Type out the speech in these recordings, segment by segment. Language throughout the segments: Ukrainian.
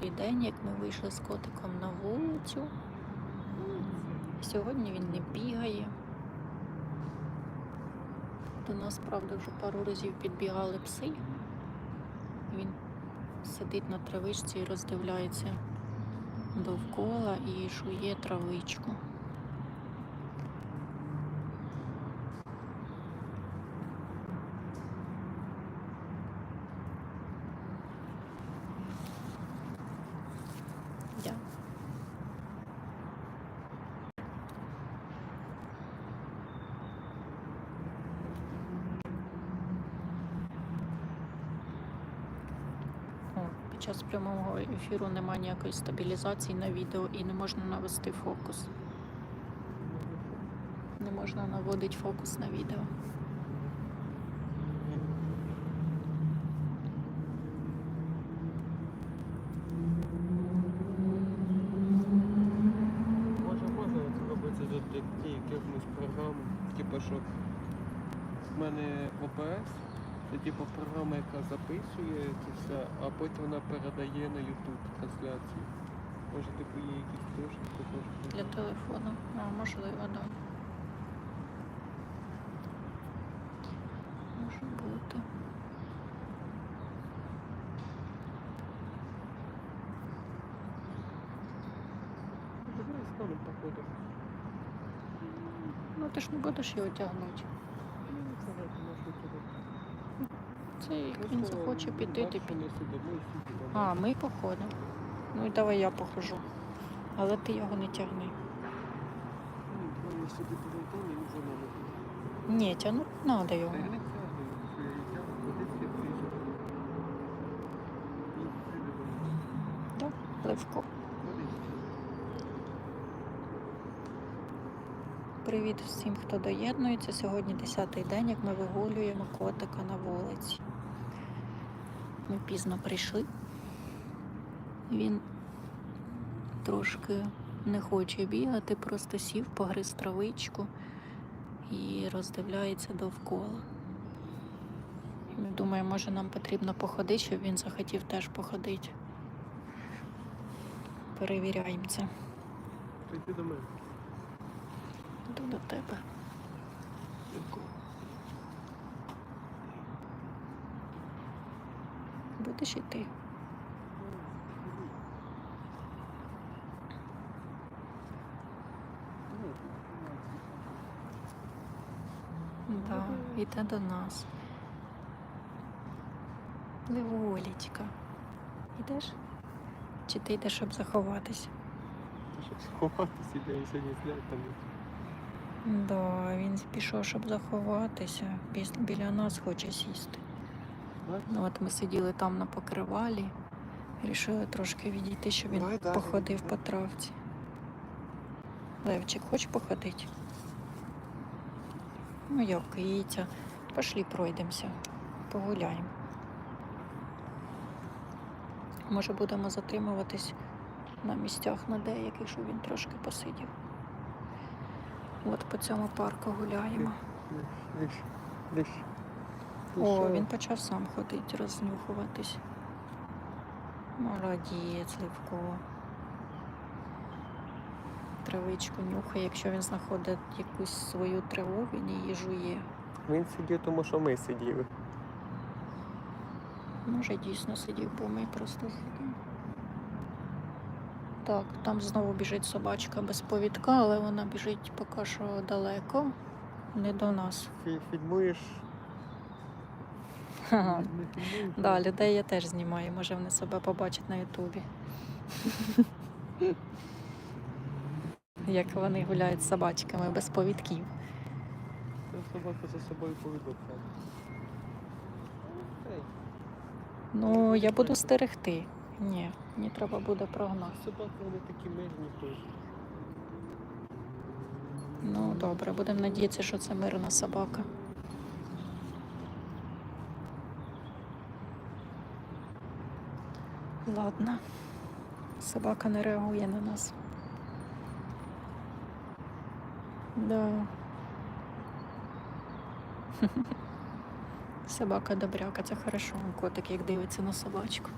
десятий день, як ми вийшли з котиком на вулицю. Сьогодні він не бігає. До нас, правда, вже пару разів підбігали пси. Він сидить на травичці і роздивляється довкола і жує травичку. Я. О, Час прямого ефіру немає ніякої стабілізації на відео і не можна навести фокус. Не можна наводити фокус на відео. Може, може це робиться за якимось програм, типу, що в мене ОБС, це типу програма, яка записує це все, а потім вона передає на YouTube трансляції. Може, типу є якісь теж також. Для телефону. А, можливо. Да. Може бути. Давай нами походимо. Ну ти ж не будеш його тягнути. Ну, давай, може, туди. Він захоче піти, ти сидимо. А, ми походимо. Ну і давай я похожу. Але ти його не тягни. Піде. Ні, тягнути треба його. Левко. Привіт всім, хто доєднується. Сьогодні 10-й день, як ми вигулюємо котика на вулиці. Ми пізно прийшли. Він трошки не хоче бігати, просто сів, погриз травичку і роздивляється довкола. Думаю, може нам потрібно походити, щоб він захотів теж походити. Перевіряємо це. Та до мене. Йду до тебе. Будеш іти. Да, іде до нас. Леволічка. Ідеш? Чи ти йдеш, щоб заховатись? Щоб сховатися, іде і сьогодні зняти там. Да, він пішов, щоб заховатися. Біля нас хоче сісти. Ну, от ми сиділи там на покривалі, рішили трошки відійти, щоб він походив по травці. Левчик, хочеш походити? Ну, як киця. Пошлі пройдемося, погуляємо. Може, будемо затримуватись на місцях на деяких, щоб він трошки посидів. От по цьому парку гуляємо. О, він почав сам ходити, рознюхуватись. Молодець, Левко. Травичку нюхає, якщо він знаходить якусь свою траву, він її жує. Він сидів, тому що ми сиділи. Може, дійсно сидів, бо ми просто сидимо. Так, там знову біжить собачка без повідка, але вона біжить поки що далеко, не до нас. Фільмуєш? Фільмуєш? Да, людей я теж знімаю, може вони себе побачать на Ютубі. Як вони гуляють з собачками без повідків. Та собака за собою повідок. Ну, я буду стерегти. Ні, мені треба буде прогнати. собаки вони такі мирні теж. Ну, добре, будемо надіятися, що це мирна собака. Ладно. Собака не реагує на нас. Да. Собака добряка, це хорошо. Котик як дивиться на собачку.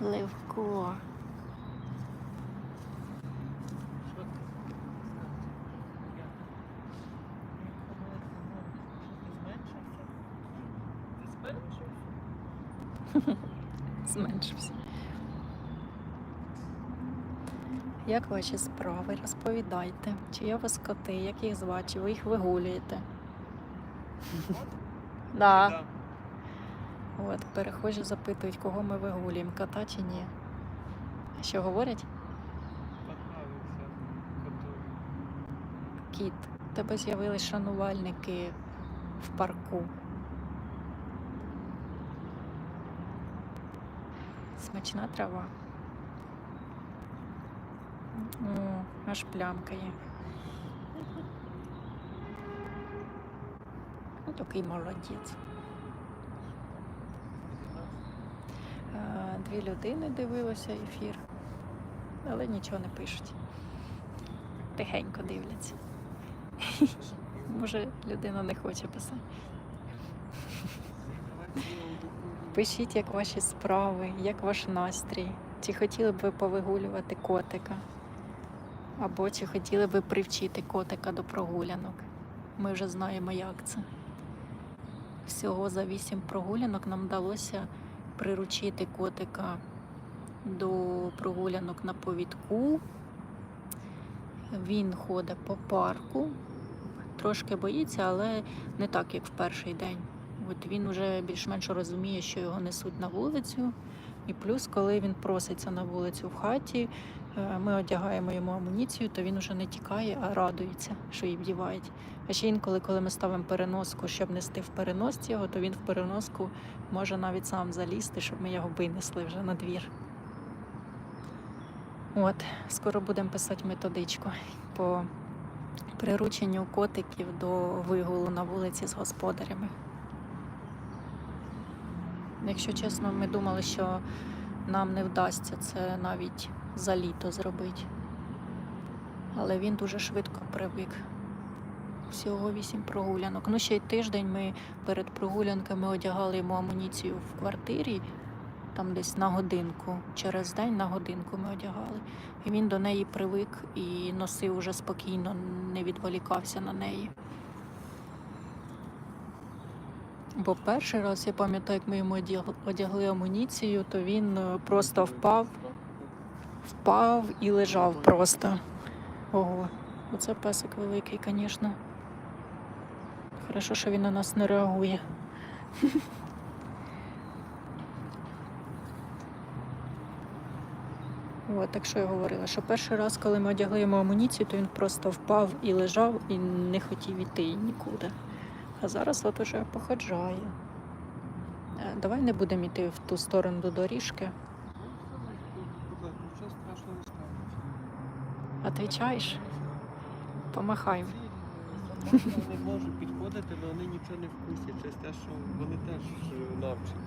Левко. Ти? Як? Ти зменшився? Зменшився. Як ваші справи? Розповідайте. Чи є у вас коти, як їх звати, чи ви їх вигулюєте? Да. От, перехожі запитують, кого ми вигулюємо, кота чи ні. А що говорять? Кіт, у тебе з'явились шанувальники в парку. Смачна трава. О, аж плямка є. Ну, такий молодець. Е, Дві людини дивилися ефір, але нічого не пишуть. Тихенько дивляться. Може, людина не хоче писати. Пишіть, як ваші справи, як ваш настрій. Чи хотіли б ви повигулювати котика? Або чи хотіли б ви привчити котика до прогулянок? Ми вже знаємо, як це. Всього за вісім прогулянок нам вдалося приручити котика до прогулянок на повідку. Він ходить по парку, трошки боїться, але не так, як в перший день. От він вже більш-менш розуміє, що його несуть на вулицю. І плюс, коли він проситься на вулицю в хаті, е, ми одягаємо йому амуніцію, то він вже не тікає, а радується, що її вдівають. А ще інколи, коли ми ставимо переноску, щоб нести в переносці його, то він в переноску може навіть сам залізти, щоб ми його винесли вже на двір. От, скоро будемо писати методичку по прирученню котиків до вигулу на вулиці з господарями. Якщо чесно, ми думали, що нам не вдасться це навіть за літо зробити. Але він дуже швидко привик. Всього вісім прогулянок. Ну, ще й тиждень ми перед прогулянками одягали йому амуніцію в квартирі, там десь на годинку. Через день на годинку ми одягали. І він до неї привик і носив уже спокійно, не відволікався на неї. Бо перший раз я пам'ятаю, як ми йому одягли амуніцію, то він е, просто впав, впав і лежав просто. Ого, оце песик великий, звісно. Хорошо, що він на нас не реагує. От, так що я говорила, що перший раз, коли ми одягли йому амуніцію, то він просто впав і лежав і не хотів іти нікуди. А зараз от уже походжає. Е, Давай не будемо йти в ту сторону до доріжки. Нічого страшного не станеться. Помахаємо. Вони можуть підходити, але вони нічого не вкусять через те, що вони теж е, навчені.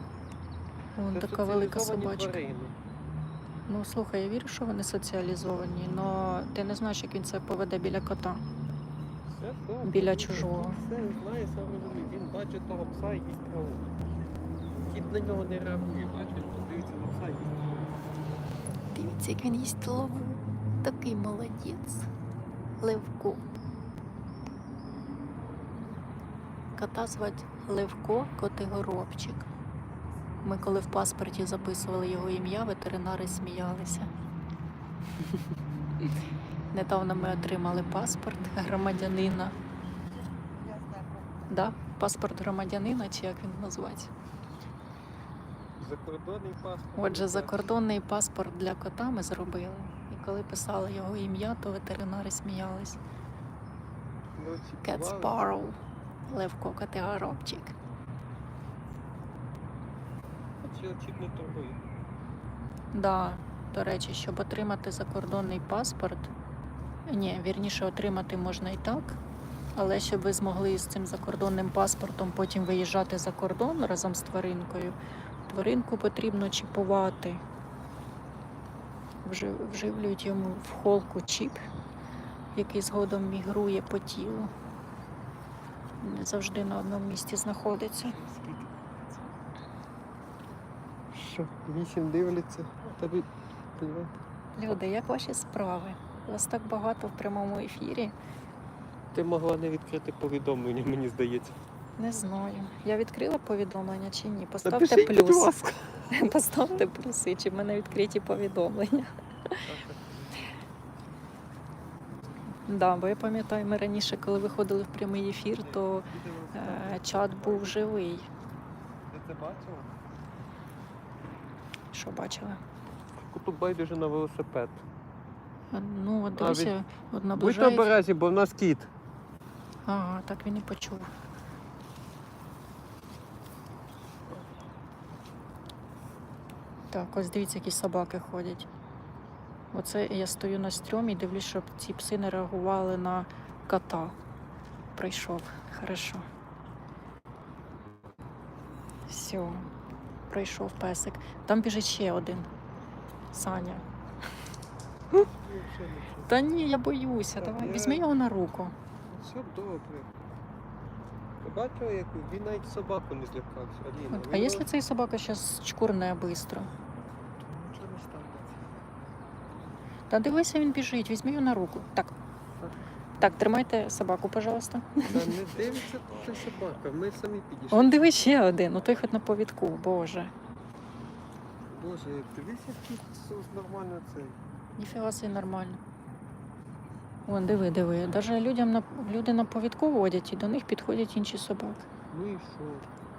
Вон Це така велика собачка. тварини. Ну слухай, я вірю, що вони соціалізовані, але ти не знаєш, як він це поведе біля кота. Біля чужого. Все знає, сам розуміє. Він бачить того пса і їсть траву. Кіт на нього не реагує, бачить, дивиться на пса і їсть траву. Дивіться, як він їсть лову. Такий молодець. Левко. Кота звати Левко Котигоробчик. Ми коли в паспорті записували його ім'я, ветеринари сміялися. Недавно ми отримали паспорт громадянина. Да? Паспорт громадянина, чи як він називається? Закордонний паспорт. Отже, закордонний паспорт для кота ми зробили. І коли писали його ім'я, то ветеринари сміялись. Ну, бували. Sparrow, Левко Котигоробчик. Ці не турбує. Да, до речі, щоб отримати закордонний паспорт, ні, вірніше отримати можна і так, але щоб ви змогли з цим закордонним паспортом потім виїжджати за кордон разом з тваринкою, тваринку потрібно чіпувати. Вжив- Вживлюють йому в холку чіп, який згодом мігрує по тілу. Не завжди на одному місці знаходиться. Що вісім дивляться. Тобі? Люди, як ваші справи? Вас так багато в прямому ефірі. Ти могла не відкрити повідомлення, мені здається. Не знаю. Я відкрила повідомлення чи ні? Поставте Напишіть, будь ласка. Поставте плюси, чи в мене відкриті повідомлення. Да, бо я пам'ятаю, ми раніше, коли виходили в прямий ефір, то е, чат був живий. Ти це бачила? Що бачили? Тут байдуже на велосипед. А, Ну, от дивися, от Будьте наближається. обережні, бо в нас кіт. Ага, так він і почув. Так, ось дивіться, які собаки ходять. Оце я стою на стрьомі і дивлюсь, щоб ці пси не реагували на кота. Прийшов. Хорошо. Все. Пройшов песик. Там біжить ще один. Саня. Та ні, я боюся. Давай, візьми його на руку. Все добре. Бачила, як він навіть собаку не злякався, Аліна? От, А якщо цей собака зараз чкурне швидко? Нічого не станеться. Та дивися, він біжить, візьми його на руку. Так. Так. Тримайте собаку, пожалуйста. Та не дивиться ця собака, ми самі підійшли. Он диви ще один, ну той хоч на повідку, боже. Боже, дивись, який сос нормально цей. Ніфіга собі нормально. Вон, диви, диви. Даже людям на люди на повідку водять і до них підходять інші собаки. Ну і що?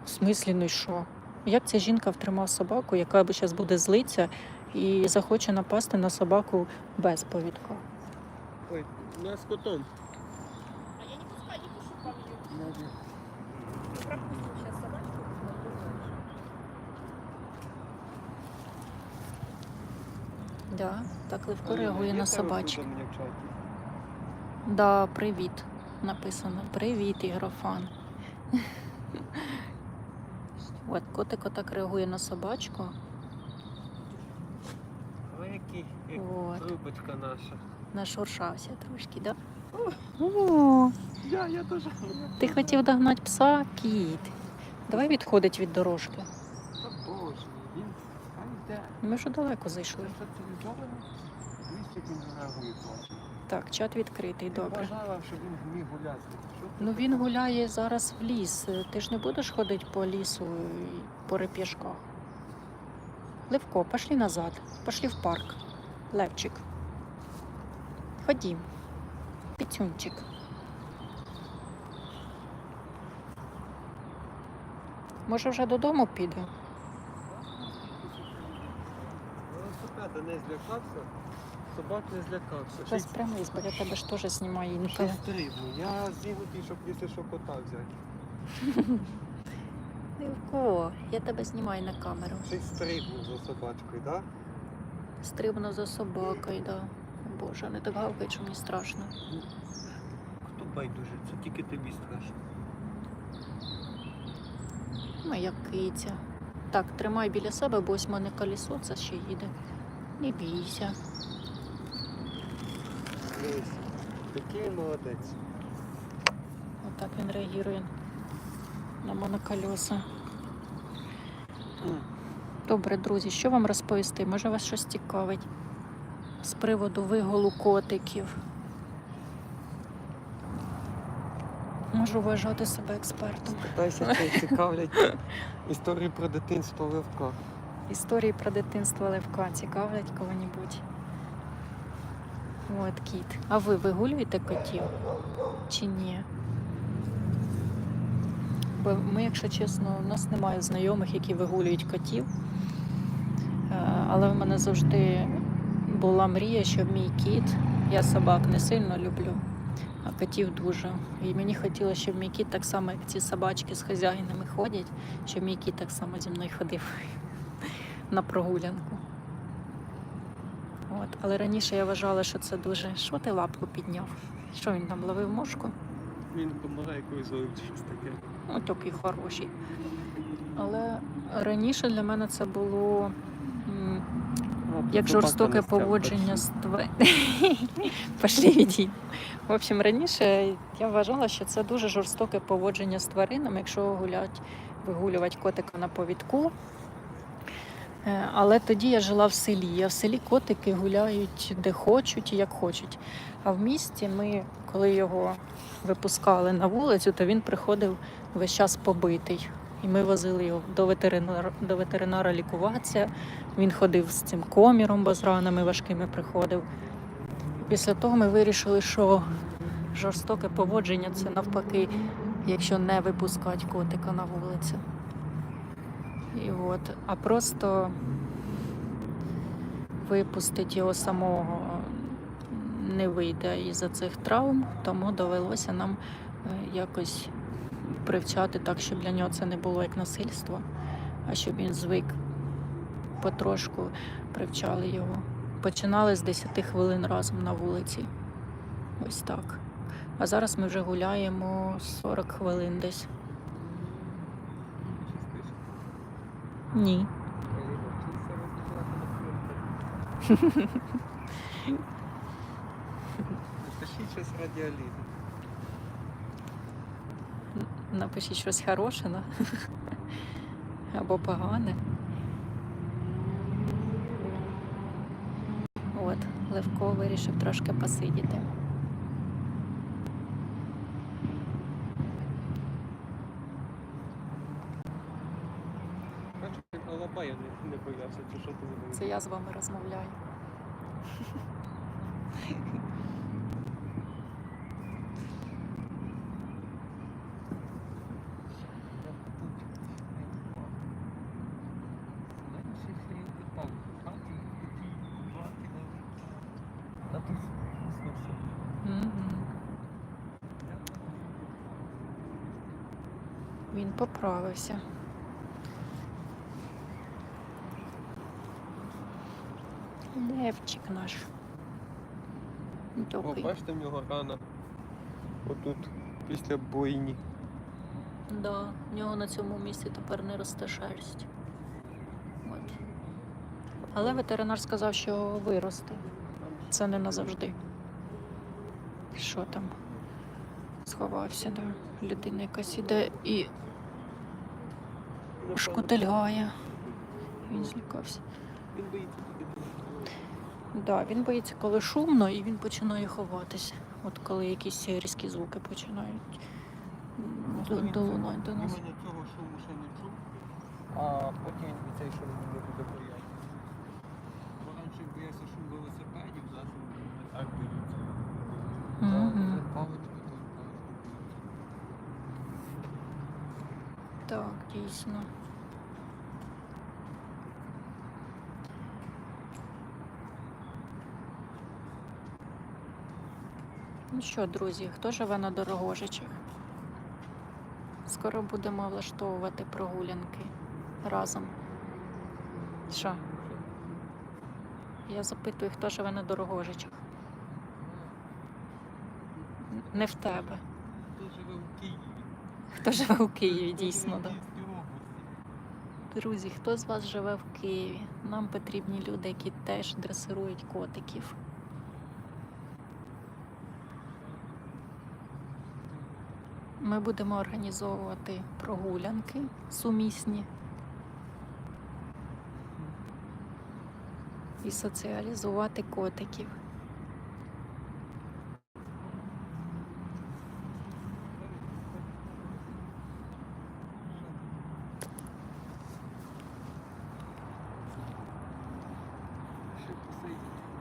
В смислі, ну й що? Як ця жінка втримав собаку, яка зараз буде злитися і захоче напасти на собаку без повідка? Ой, у нас котом. А я не пускаю, не пишу ко мне. Пропустим сейчас собачку. Да, так Левко реагує на чаті? Да, привіт. Написано. Привіт, ігрофан. От котик отак реагує на собачку. Ой, який, як От. наша. Нашуршався трошки, да? О, Я, я дуже. ти хотів догнати пса, кіт. Давай відходить від дорожки. Та боже, він хай йде. Ми вже далеко зайшли. Так, чат відкритий, добре. Ну він гуляє зараз в ліс. Ти ж не будеш ходити по лісу по репішках. Левко, пошли назад. Пошли в парк. Левчик. Ходім. Піцюнчик. Може вже додому піде? Велосипеда не злякався, собак не злякався. Й- Розпрямись, бо я тебе ж теж знімаю й інколи. стрибну. Я зігнутий, щоб якщо що кота взяти. Левко, я тебе знімаю на камеру. Й стрибну за собачкою, так? Стрибну за собакою, да. Боже, не так гавкай, що мені страшно. Хто байдуже, це тільки тобі страшно. Моя киця. Так, тримай біля себе, бо ось в мене колесо це ще їде. Не бійся. Який молодець. Отак він реагує на моноколеса. Добре, друзі, що вам розповісти? Може вас щось цікавить з приводу виголу котиків? Можу вважати себе експертом. Питайся, чи цікавлять історії про дитинство Левка. Історії про дитинство Левка цікавлять кого-небудь? От кіт. А ви вигулюєте котів чи ні? Бо ми, якщо чесно, у нас немає знайомих, які вигулюють котів. Е, Але в мене завжди була мрія, щоб мій кіт, я собак не сильно люблю, а котів дуже. І мені хотілося, щоб мій кіт так само, як ці собачки з хазяїнами ходять, щоб мій кіт так само зі мною ходив на прогулянку. От. Але раніше я вважала, що це дуже. Що ти лапку підняв? Що він там ловив мошку? Він допомагає якоюсь зловити щось таке. Ну, такий хороший. Але раніше для мене це було м, як жорстоке поводження з тваринами. Пошли відійдемо. В общем, раніше я вважала, що це дуже жорстоке поводження з тваринами, якщо гулять, вигулювати котика на повідку. Е, Але тоді я жила в селі. А в селі котики гуляють де хочуть і як хочуть. А в місті ми, коли його випускали на вулицю, то він приходив весь час побитий. І ми возили його до ветеринара, до ветеринара лікуватися. Він ходив з цим коміром, бо з ранами важкими приходив. Після того ми вирішили, що жорстоке поводження це навпаки, якщо не випускати котика на вулицю. І от, а просто випустити його самого не вийде із-за цих травм, тому довелося нам е, якось привчати так, щоб для нього це не було як насильство, а щоб він звик потрошку привчали його. Починали з 10 хвилин разом на вулиці. Ось так. А зараз ми вже гуляємо 40 хвилин десь. Ні. Пишіть щось радіоліт. Напишіть щось хороше, да? або погане. От, Левко вирішив трошки посидіти. Бачиш, як голуба я не, не боявся, чи що ти не боявся? Це я з вами розмовляю. Він поправився. Левчик наш. О, Добрий. бачите, в нього рана. Отут, після бойні. Да, в нього на цьому місці тепер не росте шерсть. От. Але ветеринар сказав, що виросте. Це не назавжди. Що там? Сховався, да. Людина якась іде і шкутильгає. Він злякався. Він боїться туди. Да, він боїться, коли шумно, і він починає ховатися. От коли якісь різкі звуки починають долунати до нас. Іменно цього шуму ще не чув, а потім і цей шум не буде боятися. Бо раніше боявся шум велосипедів, зараз він не так боїться. То паличка боїться. Так, дійсно. Ну що, друзі, хто живе на Дорогожичах? Скоро будемо влаштовувати прогулянки разом. Що? Я запитую, хто живе на Дорогожичах? Не в тебе. Хто живе в Києві? Хто живе у Києві, дійсно, так. Друзі, хто з вас живе в Києві? Нам потрібні люди, які теж дресирують котиків. Ми будемо організовувати прогулянки сумісні і соціалізувати котиків.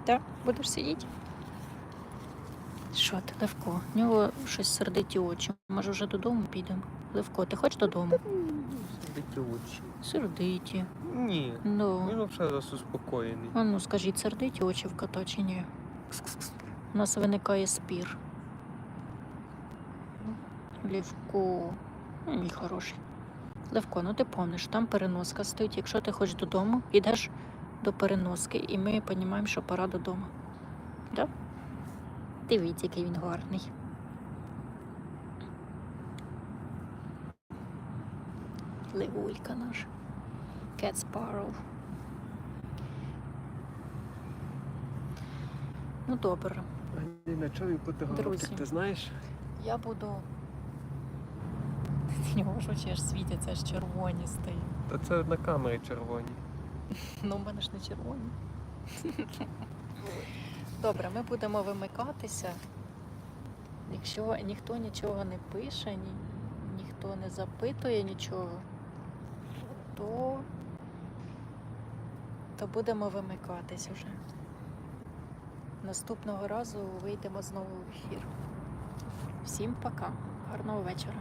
Так, будеш сидіти? Що ти, Левко? В нього щось сердиті очі. Може, вже додому підемо? Левко, ти хочеш додому? Сидите очі. Сердиті. Ні. Ну. Він взагалі зараз успокоєний. А ну скажіть, сердиті очі в кота чи ні? У нас виникає спір. Левко. Ну, мій хороший. Левко, ну ти помниш, там переноска стоїть. Якщо ти хочеш додому, йдеш до переноски, і ми розуміємо, що пора додому. Да? Дивіться, який він гарний. Левулька наш. Cat Sparrow. Ну добре. На чому він потягав? Друзі. Ти знаєш? Я буду. В нього ж очі аж світяться, аж червоні стоять. Та це на камері червоні. Ну, в мене ж не червоні. Добре, ми будемо вимикатися. Якщо ніхто нічого не пише, ні, ніхто не запитує нічого, то, то будемо вимикатись уже. Наступного разу вийдемо знову в ефір. Всім пока. Гарного вечора.